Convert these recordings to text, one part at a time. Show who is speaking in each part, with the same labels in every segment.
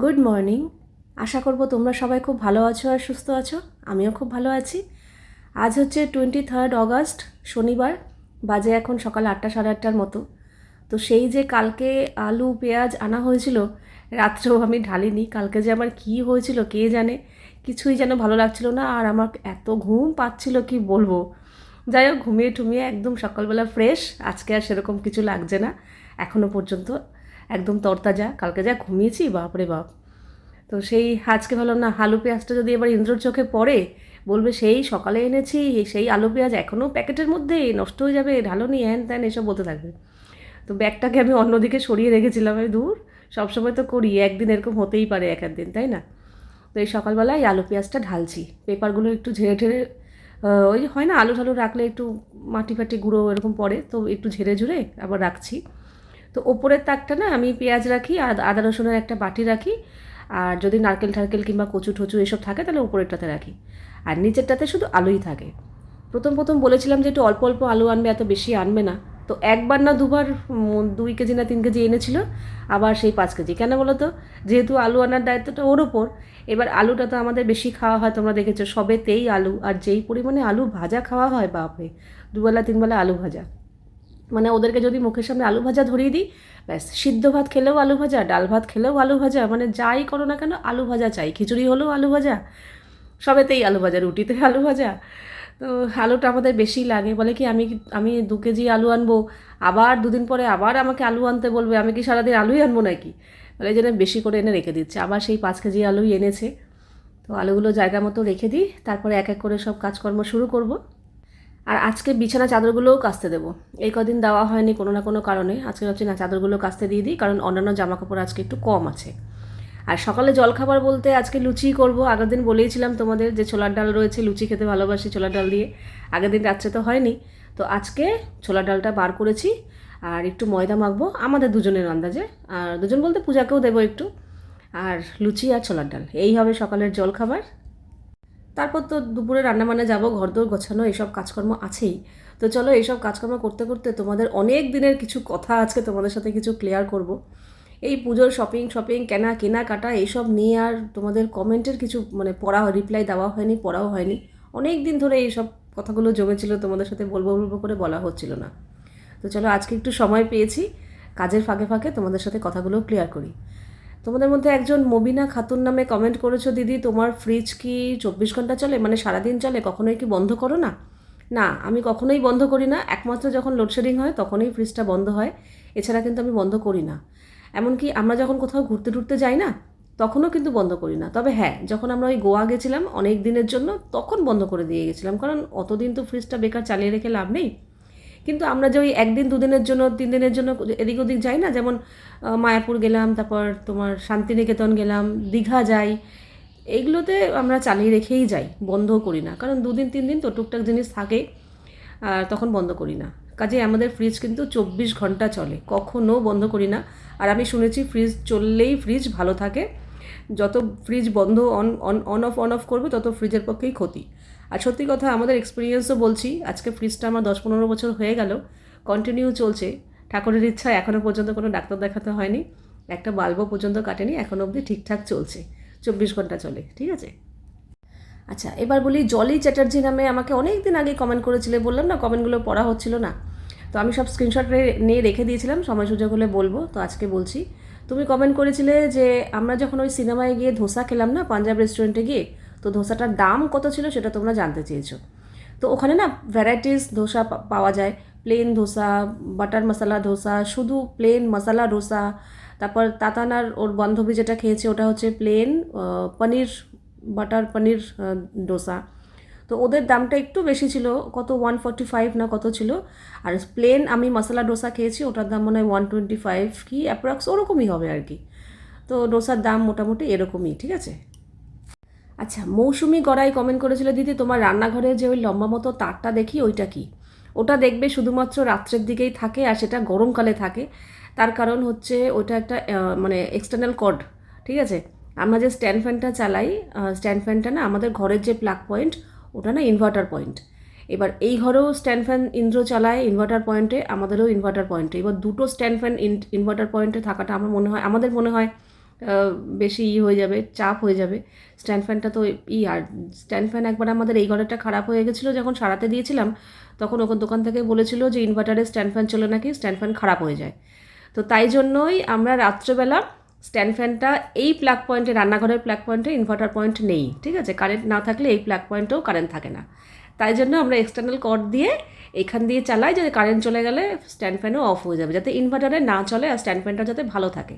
Speaker 1: Good morning আশা করব তোমরা সবাই খুব ভালো আছো আর সুস্থ আছো। আমিও খুব ভালো আছি। আজ হচ্ছে টোয়েন্টি থার্ড অগস্ট শনিবার, বাজে এখন সকাল আটটা সাড়ে আটটার মতো। তো সেই যে কালকে আলু, পেঁয়াজ আনা হয়েছিল, রাত্রেও আমি ঢালিনি। কালকে যে আমার কী হয়েছিল কে জানে? কিছুই যেন ভালো লাগছিল না আর আমার এত ঘুম পাচ্ছিল কি বলব? যাই হোক, ঘুমিয়ে টুমিয়ে একদম সকালবেলা ফ্রেশ আজকে আর সেরকম কিছু লাগছে না। এখনও পর্যন্ত একদম তরতাজা। কালকে যা ঘুমিয়েছি, বাপরে বাপ। তো সেই আজকে ভাবলাম, না, আলু পেঁয়াজটা যদি এবার ইন্দ্রর চোখে পড়ে, বলবে সেই সকালে এনেছি, সেই আলু পেঁয়াজ এখনও প্যাকেটের মধ্যে, নষ্ট হয়ে যাবে, ঢালনি, হ্যান ত্যান, এসব বলতে থাকবে। তো ব্যাগটাকে আমি অন্যদিকে সরিয়ে রেখেছিলাম আমি দূর, সবসময় তো করি, একদিন এরকম হতেই পারে এক একদিন, তাই না? তো এই সকালবেলায় আলু পেঁয়াজটা ঢালছি, পেপারগুলো একটু ঝেড়ে ঝেড়ে ওই হয় না, আলু ঠালু রাখলে একটু মাটি ফাটি গুঁড়ো এরকম পড়ে, তো একটু ঝেড়ে ঝুড়ে আবার রাখছি। তো ওপরের তাকটা না আমি পেঁয়াজ রাখি আর আদা রসুনের একটা বাটি রাখি। আর যদি নারকেল ঠারকেল কিংবা কচু ঠচু এসব থাকে তাহলে উপরেরটাতে রাখি। আর নিচেরটাতে শুধু আলুই থাকে। প্রথম প্রথম বলেছিলাম যে একটু অল্প অল্প আলু আনবে, এত বেশি আনবে না। তো একবার না দুবার দুই কেজি না তিন কেজি এনেছিল, আবার সেই পাঁচ কেজি। কেন বলো তো যেহেতু আলু আনার দায়িত্বটা ওর ওপর, এবার আলুটা তো আমাদের বেশি খাওয়া হয়, তোমরা দেখেছ, সবেতেই আলু। আর যেই পরিমাণে আলু ভাজা খাওয়া হয়, বাপরে, দুবেলা তিনবেলা আলু ভাজা। মানে ওদেরকে যদি মুখের সামনে আলু ভাজা ধরিয়ে দিই, ব্যাস, সিদ্ধ ভাত খেলেও আলু ভাজা, ডাল ভাত খেলেও আলু ভাজা মানে যাই করো না কেন আলু ভাজা চাই। খিচুড়ি হলেও আলু ভাজা, সবেতেই আলু ভাজা, রুটিতে আলু ভাজা। তো আলুটা আমাদের বেশি লাগে, বলে কি আমি আমি দু কেজি আলু আনব, আবার দুদিন পরে আবার আমাকে আলু আনতে বলবে, আমি কি সারাদিন আলুই আনব নাকি? বলে এই জন্য বেশি করে এনে রেখে দিচ্ছে, আবার সেই পাঁচ কেজি আলুই এনেছে। তো আলুগুলো জায়গা মতো রেখে দিই, তারপরে এক এক করে সব কাজকর্ম শুরু করব। আর আজকে বিছানা চাদরগুলোও কাচতে দেবো। এই কদিন দেওয়া হয়নি কোনো না কোনো কারণে। আজকে ভাবছি না চাদরগুলো কাচতে দিয়ে দিই, কারণ অন্যান্য জামা কাপড় আজকে একটু কম আছে। আর সকালে জলখাবার বলতে আজকে লুচি করব। আগের দিন বলেইছিলাম তোমাদের যে ছোলার ডাল রয়েছে, লুচি খেতে ভালোবাসি ছোলার ডাল দিয়ে। আগের দিন রাত্রে তো হয়নি। তো আজকে ছোলার ডালটা বার করেছি আর একটু ময়দা মাখবো। আমাদের দুজনের আন্দাজে। আর দুজন বলতে পূজাকেও দেবো একটু। আর লুচি আর ছোলার ডাল। এই হবে সকালের জলখাবার। তারপর তো দুপুরে রান্নাবান্না যাব, ঘরদোর গোছানো এইসব কাজকর্ম আছেই। তো চলো এইসব কাজকর্ম করতে করতে তোমাদের অনেক দিনের কিছু কথা আজকে তোমাদের সাথে কিছু ক্লিয়ার করব। এই পুজোর শপিং শপিং কেনা কেনাকাটা এইসব নিয়ে আর তোমাদের কমেন্টের কিছু মানে পড়া রিপ্লাই দেওয়া হয়নি, পড়াও হয়নি। অনেক দিন ধরে এইসব কথাগুলো জমেছিল, তোমাদের সাথে বলব বলব করে বলা হচ্ছিল না। তো চলো আজকে একটু সময় পেয়েছি, কাজের ফাঁকে ফাঁকে তোমাদের সাথে কথাগুলো ক্লিয়ার করি। তোমাদের মধ্যে একজন মবিনা খাতুন নামে কমেন্ট করেছ, দিদি, তোমার ফ্রিজ কি চব্বিশ ঘণ্টা চলে? মানে সারাদিন চলে? কখনোই কি বন্ধ করো না? না, আমি কখনোই বন্ধ করি না। একমাত্র যখন লোডশেডিং হয়, তখনই ফ্রিজটা বন্ধ হয়। এছাড়া কিন্তু আমি বন্ধ করি না। এমনকি আমরা যখন কোথাও ঘুরতে টুরতে যাই না, তখনও কিন্তু বন্ধ করি না। তবে হ্যাঁ যখন আমরা ওই গোয়া গেছিলাম অনেক দিনের জন্য, তখন বন্ধ করে দিয়ে গেছিলাম। কারণ অতদিন তো ফ্রিজটা বেকার চালিয়ে রেখে লাভ নেই। কিন্তু আমরা যে ওই একদিন, দুদিনের জন্য তিন দিনের জন্য এদিক ওদিক যাই না, যেমন মায়াপুর গেলাম, তারপর তোমার শান্তিনিকেতন গেলাম, দীঘা যাই এইগুলোতে আমরা চালিয়ে রেখেই যাই, বন্ধও করি না। কারণ দুদিন তিন দিন তো টুকটাক জিনিস থাকে, আর তখন বন্ধ করি না। কাজে আমাদের ফ্রিজ কিন্তু চব্বিশ ঘণ্টা চলে, কখনো বন্ধ করি না। আর আমি শুনেছি ফ্রিজ চললেই ফ্রিজ ভালো থাকে। যত ফ্রিজ বন্ধ on on on off on off করবে, তত ফ্রিজের পক্ষেই ক্ষতি। আর সত্যি কথা, আমাদের এক্সপিরিয়েন্সও বলছি, আজকে ফ্রিজটা আমার দশ পনেরো বছর হয়ে গেল কন্টিনিউ চলছে। ঠাকুরের ইচ্ছা এখনও পর্যন্ত কোনো ডাক্তার দেখাতে হয়নি, একটা বাল্বও পর্যন্ত কাটেনি এখনও অবধি ঠিকঠাক চলছে। চব্বিশ ঘণ্টা চলে, ঠিক আছে? আচ্ছা এবার বলি জলি চ্যাটার্জি নামে আমাকে অনেক দিন আগে কমেন্ট করেছিলে, বললাম না কমেন্টগুলো পড়া হচ্ছিল না। তো আমি সব স্ক্রিনশট নিয়ে রেখে দিয়েছিলাম, সময় সুযোগ হলে বলব। তো আজকে বলছি তুমি কমেন্ট করেছিলে যে আমরা যখন ওই সিনেমায় গিয়ে ধোসা খেলাম না, পাঞ্জাব রেস্টুরেন্টে গিয়ে, তো ধোসাটার দাম কত ছিল সেটা তোমরা জানতে চেয়েছো। তো ওখানে না ভ্যারাইটিস ধোসা পাওয়া যায়। প্লেন ধোসা বাটার মশলা ধোসা, শুধু প্লেন মশলা ডোসা তারপর তাতানার ওর বান্ধবী যেটা খেয়েছে ওটা হচ্ছে প্লেন পনির বাটার পনির ডোসা তো ওদের দামটা একটু বেশি ছিল, কত ওয়ান ফর্টি ফাইভ না কত ছিল। আর প্লেন আমি মশলা ডোসা খেয়েছি, ওটার দাম মনে হয় ওয়ান টোয়েন্টি ফাইভ কি অ্যাপ্রক্স ওরকমই হবে আর কি। তো ডোসার দাম মোটামুটি এরকমই, ঠিক আছে? আচ্ছা মৌসুমি গড়াই কমেন্ট করেছিল, দিদি, তোমার রান্নাঘরে যে ওই লম্বা মতো তারটা দেখি, ওইটা কি? ওটা দেখবে শুধুমাত্র রাত্রের দিকেই থাকে আর সেটা গরমকালে থাকে। তার কারণ হচ্ছে ওটা একটা মানে এক্সটার্নাল কর্ড ঠিক আছে? আমরা যে স্ট্যান্ড ফ্যানটা চালাই স্ট্যান্ড ফ্যানটা না, আমাদের ঘরের যে প্লাগ পয়েন্ট ওটা না ইনভার্টার পয়েন্ট এবার এই ঘরেও স্ট্যান্ড ফ্যান ইন্দ্র চালায় ইনভার্টার পয়েন্টে আমাদেরও ইনভার্টার পয়েন্টে এবার দুটো স্ট্যান্ড ফ্যান ইনভার্টার পয়েন্টে থাকাটা আমার মনে হয়, আমাদের মনে হয় বেশি ই হয়ে যাবে, চাপ হয়ে যাবে। স্ট্যান্ড ফ্যানটা তো ই, আর স্ট্যান্ড ফ্যান একবার আমাদের এই ঘরেরটা খারাপ হয়ে গেছিল যখন সারাতে দিয়েছিলাম, তখন ওখান, দোকান থেকে বলেছিল যে ইনভার্টারে স্ট্যান্ড ফ্যান চলে নাকি স্ট্যান্ড ফ্যান খারাপ হয়ে যায়। তো তাই জন্যই আমরা রাত্রেবেলা স্ট্যান্ড ফ্যানটা, এই প্লাগ পয়েন্টে রান্নাঘরের প্লাগ পয়েন্টে ইনভার্টার পয়েন্ট নেই, ঠিক আছে? কারেন্ট না থাকলে এই প্লাগ পয়েন্টেও কারেন্ট থাকে না। তাই জন্য আমরা এক্সটার্নাল কর্ড দিয়ে এখান দিয়ে চালাই, যাতে কারেন্ট চলে গেলে স্ট্যান্ড ফ্যানও অফ হয়ে যাবে, যাতে ইনভার্টারে না চলে আর স্ট্যান্ড ফ্যানটা যাতে ভালো থাকে।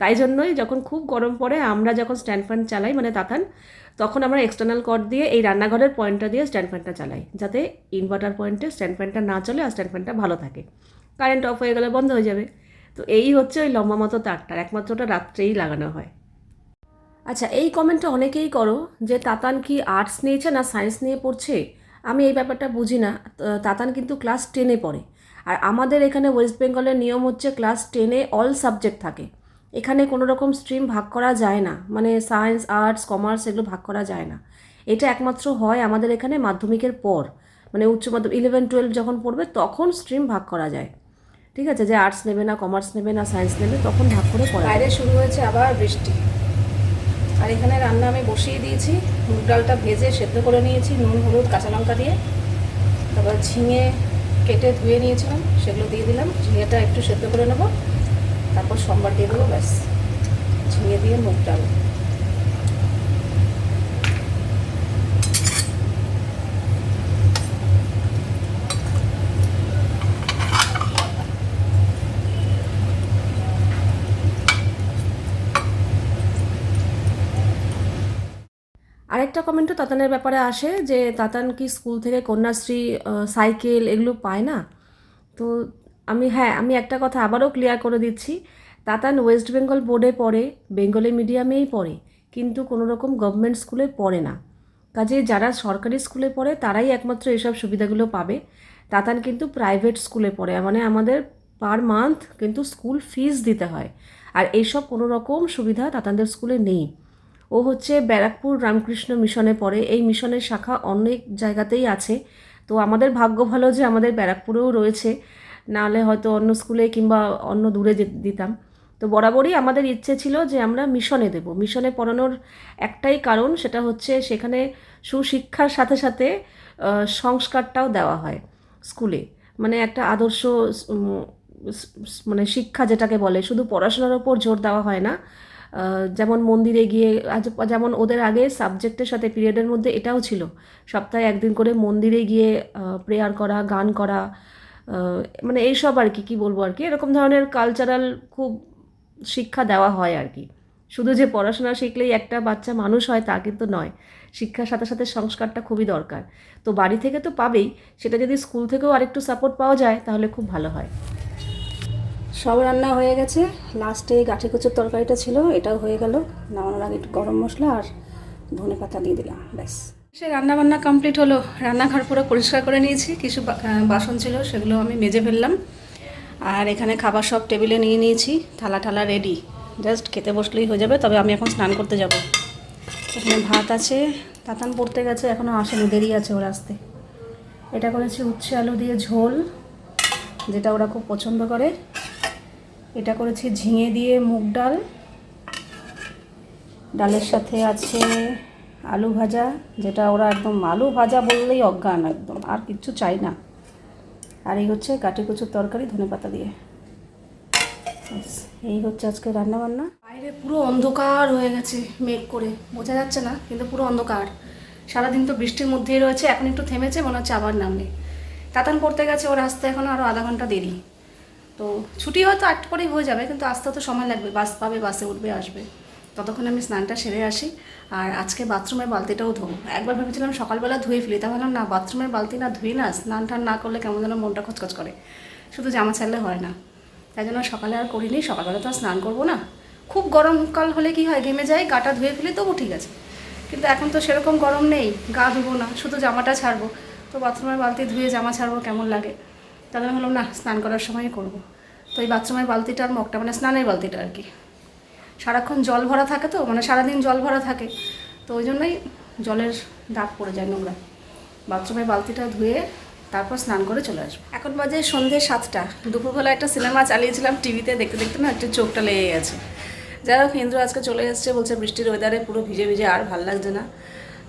Speaker 1: তাই জন্যই যখন খুব গরম পড়ে, আমরা যখন স্ট্যান্ড ফ্যান চালাই মানে তাতান, তখন আমরা এক্সটার্নাল কর্ড দিয়ে এই রান্নাঘরের পয়েন্টটা দিয়ে স্ট্যান্ড ফ্যানটা চালাই, যাতে ইনভার্টার পয়েন্টে স্ট্যান্ড ফ্যানটা না চলে আর স্ট্যান্ড ফ্যানটা ভালো থাকে। কারেন্ট অফ হয়ে গেলে বন্ধ হয়ে যাবে। তো এই হচ্ছে ওই লম্বা মতো তারটার একমাত্র ওটা রাত্রেই লাগানো হয়। আচ্ছা এই কমেন্টটা অনেকেই করো যে, তাতান কি আর্টস নিয়েছে না সায়েন্স নিয়ে পড়ছে? আমি এই ব্যাপারটা বুঝি না। তাতান কিন্তু ক্লাস টেনে পড়ে। আর আমাদের এখানে ওয়েস্ট বেঙ্গলের নিয়ম হচ্ছে ক্লাস টেনে অল সাবজেক্ট থাকে। এখানে কোনো রকম স্ট্রিম ভাগ করা যায় না। মানে সায়েন্স, আর্টস, কমার্স এগুলো ভাগ করা যায় না। এটা একমাত্র হয় আমাদের এখানে মাধ্যমিকের পর। মানে উচ্চ মাধ্যমিক, ইলেভেন, টুয়েলভ যখন পড়বে, তখন স্ট্রিম ভাগ করা যায়। ঠিক আছে যে আর্টস নেবে না কমার্স নেবে না সায়েন্স নেবে তখন ভাগ করে পড়া বাইরে শুরু হয়েছে আবার বৃষ্টি। আর এখানে রান্না আমি বসিয়ে দিয়েছি মুগ ডালটা ভেজে সেদ্ধ করে নিয়েছি নুন হলুদ কাঁচা লঙ্কা দিয়ে। তারপর ঝিঙে কেটে ধুয়ে নিয়েছিলাম সেগুলো দিয়ে দিলাম ঝিঙেটা একটু সেদ্ধ করে নেব। তারপর সোমবার দিয়ে দেবো ব্যাস। ঝিঙে দিয়ে মুগ ডাল। আরেকটা কমেন্টও তাতানের ব্যাপারে আসে যে, তাতান কি স্কুল থেকে কন্যাশ্রী সাইকেল এগুলো পায় না? তো আমি হ্যাঁ আমি একটা কথা আবারও ক্লিয়ার করে দিচ্ছি। তাতান ওয়েস্ট বেঙ্গল বোর্ডে পড়ে বেঙ্গলি মিডিয়ামেই পড়ে, কিন্তু কোনো রকম গভর্নমেন্ট স্কুলে পড়ে না। কাজে যারা সরকারি স্কুলে পড়ে, তারাই একমাত্র এসব সুবিধাগুলো পাবে। তাতান কিন্তু প্রাইভেট স্কুলে পড়ে মানে আমাদের পার মান্থ কিন্তু স্কুল ফিস দিতে হয়। আর এইসব কোনো রকম সুবিধা তাতানদের স্কুলে নেই। ও হচ্ছে ব্যারাকপুর রামকৃষ্ণ মিশনে পড়ে। এই মিশনের শাখা অনেক জায়গাতেই আছে। তো আমাদের ভাগ্য ভালো যে আমাদের ব্যারাকপুরেও রয়েছে। নাহলে হয়তো অন্য স্কুলে কিংবা অন্য দূরে দিতাম। তো বরাবরই আমাদের ইচ্ছে ছিল যে আমরা মিশনে দেব। মিশনে পড়ানোর একটাই কারণ সেটা হচ্ছে সেখানে সুশিক্ষার সাথে সাথে সংস্কারটাও দেওয়া হয় স্কুলে। মানে একটা আদর্শ মানে শিক্ষা যেটাকে বলে, শুধু পড়াশোনার ওপর জোর দেওয়া হয় না। যেমন মন্দিরে গিয়ে, আজ- যেমন ওদের আগে সাবজেক্টের সাথে পিরিয়ডের মধ্যে এটাও ছিল। সপ্তাহে একদিন করে মন্দিরে গিয়ে প্রেয়ার করা, গান করা মানে এইসব আর কি, কী বলব আর কি? এরকম ধরনের কালচারাল খুব শিক্ষা দেওয়া হয় আর কি। শুধু যে পড়াশোনা শিখলেই একটা বাচ্চা মানুষ হয়, তা কিন্তু নয়। শিক্ষার সাথে সাথে সংস্কারটা খুবই দরকার। তো বাড়ি থেকে তো পাবেই। সেটা যদি স্কুল থেকেও আরেকটু সাপোর্ট পাওয়া যায়, তাহলে খুব ভালো হয়। সব রান্না হয়ে গেছে। লাস্টে গাঠি কচুর তরকারিটা ছিল, এটাও হয়ে গেল। নামানোর আগে একটু গরম মশলা আর ধনে পাতা দিয়ে দিলাম, ব্যাস। সে রান্না বান্না কমপ্লিট হলো। রান্নাঘর পুরো পরিষ্কার করে নিয়েছি। কিছু বাসন ছিল, সেগুলো আমি মেজে ফেললাম। আর এখানে খাবার সব টেবিলে নিয়ে নিয়েছি। থালা ঠালা রেডি জাস্ট খেতে বসলেই হয়ে যাবে, তবে আমি এখন স্নান করতে যাব। এখানে ভাত আছে, তাতান পড়তে গেছে এখনও আসেনি, দেরি আছে ওর আসতে। এটা করেছি উচ্ছে আলু দিয়ে ঝোল, যেটা ওরা খুব পছন্দ করে। এটা করেছি ঝিঙে দিয়ে মুগ ডাল। ডালের সাথে আছে আলু ভাজা, যেটা ওরা একদম আলু ভাজা বললেই অজ্ঞান একদম, আর কিচ্ছু চাই না। আর এই হচ্ছে কাটি কুচুর তরকারি ধনে পাতা দিয়ে। এই হচ্ছে আজকে রান্না বান্না বাইরে পুরো অন্ধকার হয়ে গেছে মেঘ করে, বোঝা যাচ্ছে না, কিন্তু পুরো অন্ধকার। সারাদিন তো বৃষ্টির মধ্যেই রয়েছে, এখন একটু থেমেছে, মনে হচ্ছে আবার নামলে তাতান পড়তে গেছে ওর আসতে এখন আরও আধা ঘণ্টা দেরি। তো ছুটি হয়তো আটটা পরেই হয়ে যাবে, কিন্তু আসতে তো সময় লাগবে। বাস পাবে, বাসে উঠবে, আসবে। ততক্ষণ আমি স্নানটা সেরে আসি। আর আজকে বাথরুমের বালতিটাও ধোবো। একবার ভেবেছিলাম সকালবেলা ধুয়ে ফেলি, তা ভাবলাম না, বাথরুমের বালতি না ধুই না স্নান টান না করলে কেমন যেন মনটা খচখচ করে। শুধু জামা ছাড়লে হয় না। তাই জন্য সকালে আর করিনি, সকালবেলা তো আর স্নান করব না। খুব গরমকাল হলে কি হয়, ঘেমে যায় গাটা ধুয়ে ফেলি, তবু ঠিক আছে। কিন্তু এখন তো সেরকম গরম নেই, গা ধুবো না, শুধু জামাটা ছাড়বো। তো বাথরুমের বালতি ধুয়ে জামা ছাড়বো, কেমন লাগে? তাই আমি বললাম, না, স্নান করার সময়ই করব। তো এই বাথরুমের বালতিটার মগটা মানে স্নানের বালতিটা আর কি। সারাক্ষণ জল ভরা থাকে তো মানে সারাদিন জল ভরা থাকে। তো ওই জন্যই জলের দাগ পড়ে যায় নোংরা। বাথরুমের বালতিটা ধুয়ে তারপর স্নান করে চলে আসব। এখন বাজে সন্ধ্যে সাতটা। দুপুরবেলা একটা সিনেমা চালিয়েছিলাম টিভিতে, দেখতে দেখতে না একটু চোখটা লেগে গেছে।
Speaker 2: যাই হোক, ইন্দ্র আজকে চলে এসেছে, বলছে বৃষ্টির ওয়েদারে পুরো ভিজে ভিজে আর ভালো লাগছে না।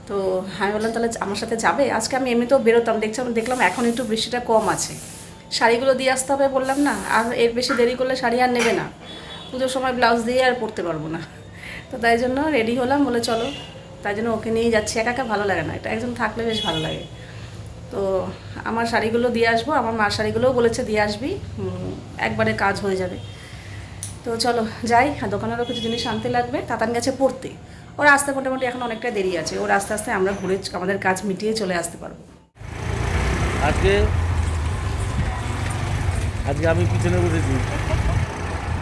Speaker 2: তো আমি বললাম, তাহলে আমার সাথে যাবে? আজকে আমি এমনিতেও বেরোতাম দেখছিলাম দেখলাম এখন একটু বৃষ্টিটা কম আছে। শাড়িগুলো দিয়ে আসতে হবে বললাম না, আর এর বেশি দেরি করলে শাড়ি আর নেবে না। পুজোর সময় ব্লাউজ দিয়ে আর পরতে পারব না। তো তাই জন্য রেডি হলাম, বলে চলো। তাই জন্য ওকে নিয়েই যাচ্ছি, একা একা ভালো লাগে না। এটা একজন থাকলে বেশ ভালো লাগে। তো আমার শাড়িগুলো দিয়ে আসব, আমার মার শাড়িগুলোও বলেছে দিয়ে আসবি। একবারে কাজ হয়ে যাবে। তো চলো যাই দোকানেরও কিছু জিনিস আনতে লাগবে, তাতান গেছে পড়তে। ওর আসতে মোটামুটি এখন অনেকটা দেরি আছে। ওর আস্তে আস্তে আমরা ঘুরে আমাদের কাজ মিটিয়ে চলে আসতে পারব।
Speaker 3: আজকে আজকে আমি পিছনে বসেছি।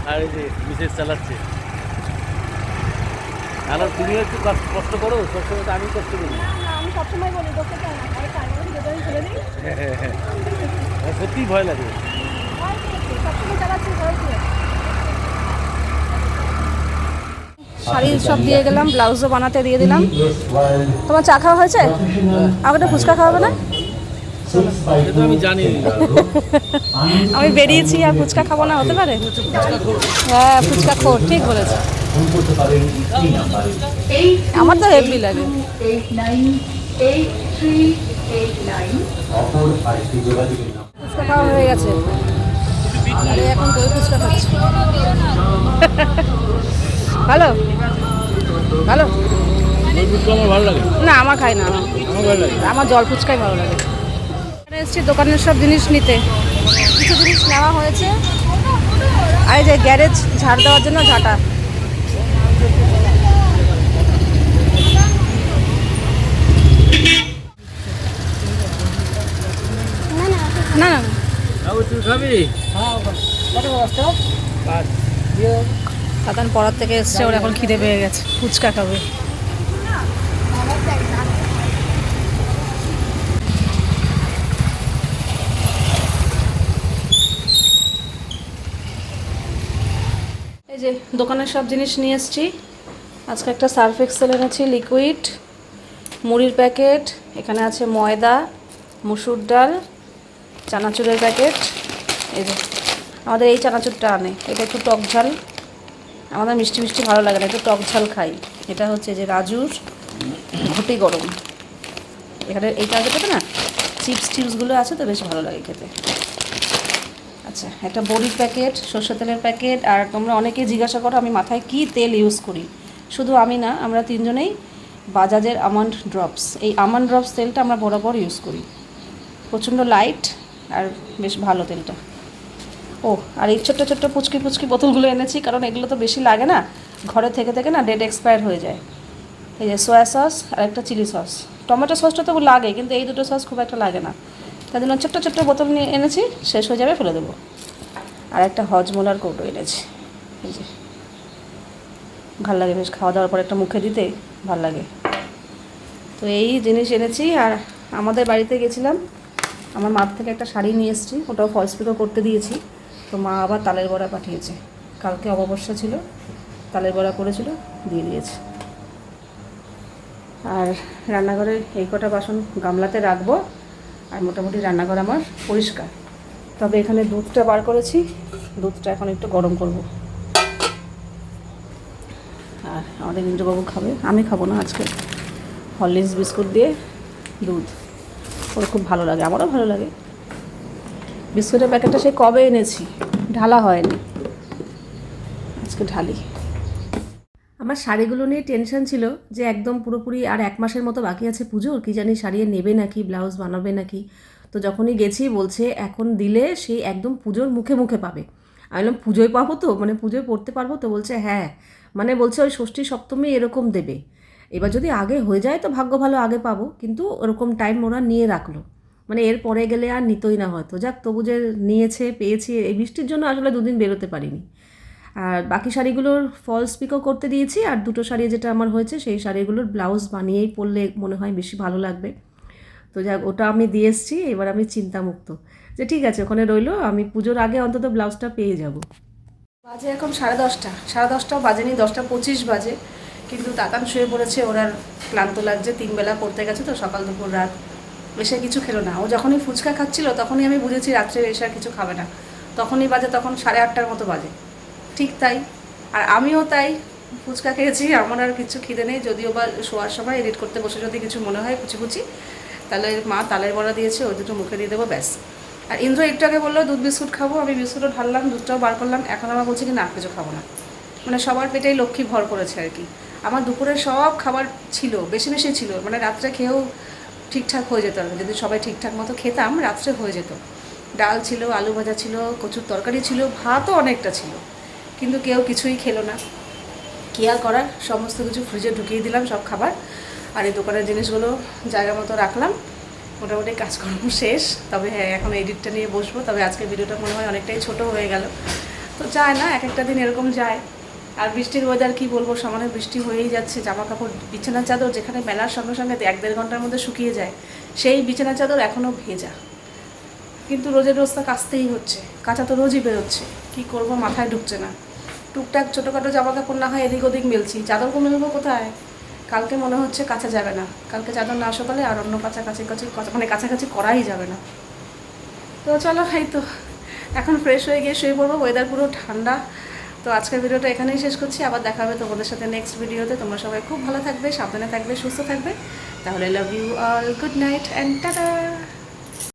Speaker 3: আর এই যে মিসেস চালাচ্ছে। তাহলে তুমি একটু কষ্ট- করো সবসময় তো আমি কষ্ট করি।
Speaker 2: আমি সবসময় বলি
Speaker 3: হ্যাঁ হ্যাঁ হ্যাঁ। সত্যিই ভয় লাগে।
Speaker 2: শাড়ি সব দিয়ে গেলাম ব্লাউজও বানাতে দিয়ে দিলাম। তোমার চা খাওয়া হয়েছে? আমাকে ফুচকা খাওয়াবে না?
Speaker 3: আমি
Speaker 2: বেরিয়েছি আর ফুচকা খাব না হতে পারে? হ্যাঁ ফুচকা খোর ঠিক বলেছে। আমার তো হেভি লাগে। ফুচকা খাওয়া হয়ে গেছে। এখন দই ফুচকা খাচ্ছি। ভালো? ভালো?
Speaker 3: ওই আমার ভালো লাগে।
Speaker 2: না আমার খাই না।
Speaker 3: আমার ভালো লাগে।
Speaker 2: আমার জল ফুচকাই ভালো লাগে। এসেছি দোকানের সব জিনিস নিতে। কিছু জিনিস নেওয়া হয়েছে। আর এই যে গ্যারেজ ঝাড় দেওয়ার জন্য ঝাঁটা। না না। পড়ার থেকে এসছে ওর এখন খিদে পেয়ে গেছে। ফুচকা খাবে এই যে দোকানের সব জিনিস নিয়ে এসেছি। আজকে একটা সার্ফ এক্সেল এনেছি লিকুইড মুড়ির প্যাকেট, এখানে আছে ময়দা, মুসুর ডাল, চানাচুরের প্যাকেট। এই যে, আমাদের এই চানাচুরটা আনে, এটা একটু টক ঝাল। আমাদের মিষ্টি মিষ্টি ভালো লাগে না, একটু টক ঝাল খাই। এটা হচ্ছে যে রাজুর ঘটি গরম। এখানে এই চানাচুরটাতে না? চিপস টিপসগুলো আছে তো, বেশ ভালো লাগে খেতে। আচ্ছা একটা বড়ির প্যাকেট সর্ষে তেলের প্যাকেট, আর তোমরা অনেকেই জিজ্ঞাসা করো আমি মাথায় কি তেল ইউজ করি। শুধু আমি না, আমরা তিনজনেই বাজাজের আমন্ড ড্রপস এই আমন্ড ড্রপস তেলটা আমরা বরাবর ইউজ করি। প্রচণ্ড লাইট আর বেশ ভালো তেলটা। ও আর এই ছোট্ট ছোট্ট পুচকি পুচকি বোতলগুলো এনেছি, কারণ এগুলো তো বেশি লাগে না। ঘরে থেকে থেকে না ডেট এক্সপায়ার হয়ে যায়। এই যে সোয়া সস আর একটা চিলি সস টমেটো সসটা তো লাগে, কিন্তু এই দুটো সস খুব একটা লাগে না। তাই জন্য ছোট্ট ছোট্ট বোতল নিয়ে এনেছি, শেষ হয়ে যাবে, ফেলে দেবো। আর একটা হজমোলার কৌটো এনেছি। ভালো লাগে বেশ খাওয়া দাওয়ার পর একটা মুখে দিতে ভালো লাগে। তো এই জিনিস এনেছি, আর আমাদের বাড়িতে গেছিলাম। আমার মার থেকে একটা শাড়ি নিয়ে এসেছি, ওটাও ফলস পিকো করতে দিয়েছি। তো মা আবার তালের বড়া পাঠিয়েছে। কালকে অমাবস্যা ছিল, তালের বড়া করেছিল, দিয়ে দিয়েছে। আর রান্নাঘরে এই কটা বাসন গামলাতে রাখব আর মোটামুটি রান্নাঘর আমার পরিষ্কার। তবে এখানে দুধটা বার করেছি, দুধটা এখন একটু গরম করব। আর আমাদের ইন্দ্রবাবু খাবে, আমি খাব না আজকে। হরলিক্স বিস্কুট দিয়ে দুধ। ওর খুব ভালো লাগে, আমারও ভালো লাগে। বিস্কুটের প্যাকেটটা সেই কবে এনেছি, ঢালা হয়নি। আজকে ঢালি। আমার শাড়িগুলো নিয়ে টেনশন ছিল যে একদম পুরোপুরি আর এক মাসের মতো বাকি আছে পুজোর, কি জানি শাড়ি নেবে নাকি ব্লাউজ বানাবে নাকি। তো যখনই গেছি, বলছে এখন দিলে সেই একদম পুজোর মুখে মুখে পাবে। আমি বললাম, পুজোয় পাবো তো? মানে পুজোয় পড়তে পারব তো? বলছে হ্যাঁ। মানে বলছে, ওই ষষ্ঠী সপ্তমী এরকম দেবে। এবার যদি আগে হয়ে যায় তো ভাগ্য ভালো, আগে পাবো। কিন্তু ওরকম টাইম ওরা নিয়ে রাখল। মানে এর পরে গেলে আর নিতই না হয়তো। যাক, তবু যে নিয়েছে, পেয়েছি, এই বৃষ্টির জন্য আসলে দুদিন বেরোতে পারিনি। আর বাকি শাড়িগুলোর ফলস পিকও করতে দিয়েছি, আর দুটো শাড়ি যেটা আমার হয়েছে সেই শাড়িগুলোর ব্লাউজ বানিয়েই পরলে মনে হয় বেশি ভালো লাগবে। তো যাক, ওটা আমি দিয়ে এসেছি, এবার আমি চিন্তামুক্ত। যে ঠিক আছে, ওখানে রইল, আমি পুজোর আগে অন্তত ব্লাউজটা পেয়ে যাব। বাজে এখন সাড়ে দশটা। সাড়ে দশটাও বাজেনি, দশটা পঁচিশ বাজে। কিন্তু তাতান শুয়ে পড়েছে, ওর আর ক্লান্ত লাগছে তিনবেলা পড়তে গেছে তো সকাল দুপুর রাত। এসে কিছু খেলো না। ও যখনই ফুচকা খাচ্ছিল, তখনই আমি বুঝেছি রাত্রে এসে আর কিছু খাবে না। তখনই বাজে, তখন সাড়ে আটটার মতো বাজে। ঠিক তাই। আর আমিও তাই। ফুচকা খেয়েছি, আমার আর কিছু খিদে নেই। যদিও বা শোয়ার সময় এডিট করতে বসে যদি কিছু মনে হয় কুচি কুচি, তাহলে মা তালের বড়া দিয়েছে, ওই দুটো মুখে দিয়ে দেবো, ব্যাস। আর ইন্দ্র একটু আগে বলল, দুধ বিস্কুট খাব, আমি বিস্কুটও ঢাললাম, দুধটাও বার করলাম, এখন আমার বলছি কি, না কিছু খাব না। মানে সবার পেটেই লক্ষ্মী ভর করেছে আর কি। আমার দুপুরে সব খাবার ছিল, বেশি বেশি ছিল মানে রাত্রে খেয়েও ঠিকঠাক হয়ে যেত আর যদি সবাই ঠিকঠাক মতো খেতাম, রাত্রে হয়ে যেত। ডাল ছিল, আলু ভাজা ছিল, কচুর তরকারি ছিল, ভাতও অনেকটা ছিল। কিন্তু কেউ কিছুই খেলো না। কী আর করার সমস্ত কিছু ফ্রিজে ঢুকিয়ে দিলাম সব খাবার। আর এই দোকানের জিনিসগুলো জায়গা মতো রাখলাম। মোটামুটি কাজকর্ম শেষ। তবে হ্যাঁ এখন এডিটটা নিয়ে বসবো। তবে আজকে ভিডিওটা মনে হয় অনেকটাই ছোট হয়ে গেল। তো যায় না এক একটা দিন এরকম যায়। আর বৃষ্টির ওয়েদার কি বলব? সমানে বৃষ্টি হয়েই যাচ্ছে। জামা কাপড় বিছানার চাদর যেখানে মেলার সঙ্গে সঙ্গে এক দেড় ঘণ্টার মধ্যে শুকিয়ে যায়, সেই বিছানার চাদর এখনও ভেজা। কিন্তু রোজের রোজ তা কাচতেই হচ্ছে। কাঁচা তো রোজই বেরোচ্ছে। কি করব মাথায় ঢুকছে না। টুকটাক ছোটোখাটো জামা কাপড় না হয় এদিক ওদিক মেলছি। চাদরকে মেলবো কোথায়? কালকে মনে হচ্ছে কাঁচা যাবে না। কালকে চাদর না সকালে আর অন্য কাঁচা কাছি কাছি মানে কাছাকাছি করাই যাবে না। তো চলো, এই তো। এখন ফ্রেশ হয়ে গিয়ে শুয়ে পড়ব। ওয়েদার পুরো ঠান্ডা। তো আজকের ভিডিওটা এখানেই শেষ করছি। আবার দেখা হবে তোমাদের সাথে নেক্সট ভিডিওতে। তোমরা সবাই খুব ভালো থাকবে, সাবধানে থাকবে, সুস্থ থাকবে। তাহলে love you all good night and tata